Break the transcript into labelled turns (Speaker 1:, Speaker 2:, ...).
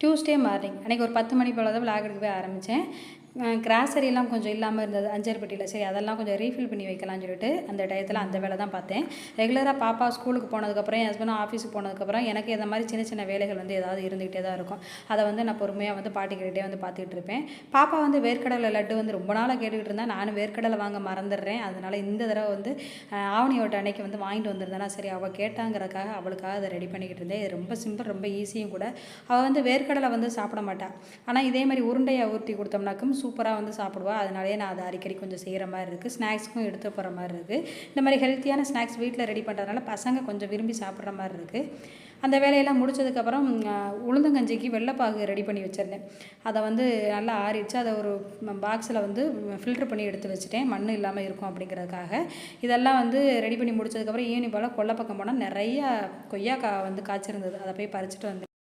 Speaker 1: Tuesday morning அன்றைக்கி ஒரு பத்து மணி போல் தான் விளாக் எடுக்கவே ஆரம்பித்தேன் கிராசரிலாம் கொஞ்சம் இல்லாமல் இருந்தது அஞ்சர்பட்டியில். சரி அதெல்லாம் கொஞ்சம் ரீஃபில் பண்ணி வைக்கலாம்னு சொல்லிட்டு அந்த டயத்தில் அந்த வேலை தான் பார்த்தேன். ரெகுலராக பாப்பா ஸ்கூலுக்கு போனதுக்கப்புறம் என் ஹஸ்பண்டும் ஆஃபீஸுக்கு போனதுக்கப்புறம் எனக்கு இந்த மாதிரி சின்ன சின்ன வேலைகள் வந்து ஏதாவது இருந்துகிட்டே தான் இருக்கும். அதை வந்து நான் பொறுமையாக வந்து பாட்டிக்கிட்டே வந்து பார்த்துக்கிட்டு இருப்பேன். பாப்பா வந்து வேர்க்கடலை லட்டு வந்து ரொம்ப நாளாக கேட்டுக்கிட்டு இருந்தால் நானும் வேர்க்கடலை வாங்க மறந்துடுறேன். அதனால் இந்த தடவை வந்து ஆவணியோட அன்னைக்கு வந்து வாங்கிட்டு வந்திருந்தேன்னா சரி அவள் கேட்டாங்கிறக்காக அவளுக்காக அதை ரெடி பண்ணிக்கிட்டு இருந்தேன். இது ரொம்ப சிம்பிள் ரொம்ப ஈஸியும் கூட. அவள் வந்து வேர்க்கடலை வந்து சாப்பிட மாட்டாள் ஆனால் இதே மாதிரி உருண்டையை ஊற்றி கொடுத்தோம்னாக்கும் சூப்பராக வந்து சாப்பிடுவா. அதனாலேயே நான் அதை அடிக்கடி கொஞ்சம் செய்கிற மாதிரி இருக்குது ஸ்நாக்ஸ்க்கும் எடுத்து போகிற மாதிரி இருக்குது இந்த மாதிரி ஹெல்த்தியான ஸ்நாக்ஸ் வீட்டில் ரெடி பண்ணுறதுனால பசங்க கொஞ்சம் விரும்பி சாப்பிட்ற மாதிரி இருக்குது அந்த வேலையெல்லாம் முடிச்சதுக்கப்புறம் உளுந்தங்கஞ்சிக்கு வெள்ளைப்பாகு ரெடி பண்ணி வச்சுருந்தேன். அதை வந்து நல்லா ஆறிடுச்சு. அதை ஒரு பாக்ஸில் வந்து ஃபில்டர் பண்ணி எடுத்து வச்சுட்டேன். மண் இல்லாமல் இருக்கும் அப்படிங்கிறதுக்காக. இதெல்லாம் வந்து ரெடி பண்ணி முடிச்சதுக்கப்புறம் ஈவினிங் போல் கொல்லை பக்கம் போனால் நிறைய கொய்யாக்காய் வந்து காய்ச்சிருந்தது. அதை போய் பறிச்சுட்டு வந்தேன்.